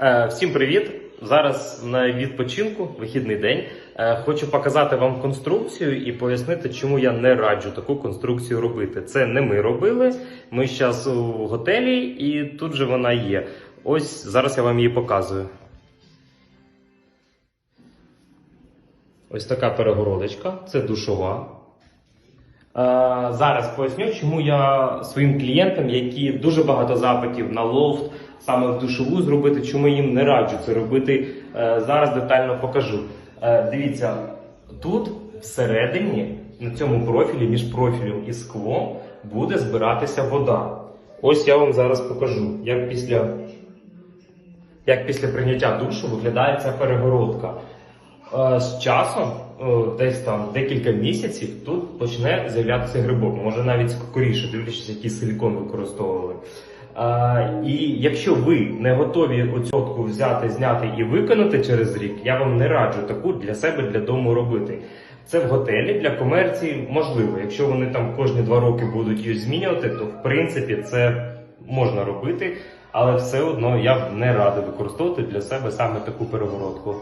Е, Всім привіт! Зараз на відпочинку, вихідний день. Е, Хочу показати вам конструкцію і пояснити, чому я не раджу таку конструкцію робити. Це не ми робили. Ми зараз у готелі, і тут же вона є. Ось зараз я вам її показую. Ось така перегородочка, це душова. Е, Зараз поясню, чому я своїм клієнтам, які дуже багато запитів на лофт, саме в душову зробити, чому їм не раджу це робити. Е, Зараз детально покажу. Е, Дивіться, тут всередині, на цьому профілі, між профілем і склом, буде збиратися вода. Ось я вам зараз покажу, як після, як після прийняття душу виглядає ця перегородка. Е, З часом, е, десь там декілька місяців, тут почне з'являтися грибок, може навіть скоріше, дивлячись, який силікон використовували. Е, І якщо ви не готові оцю фотку взяти, зняти і виконати через рік, я вам не раджу таку для себе для дому робити. Це в готелі для комерції можливо. Якщо вони там кожні два роки будуть її змінювати, то в принципі це можна робити, але все одно я б не радив використовувати для себе саме таку перегородку.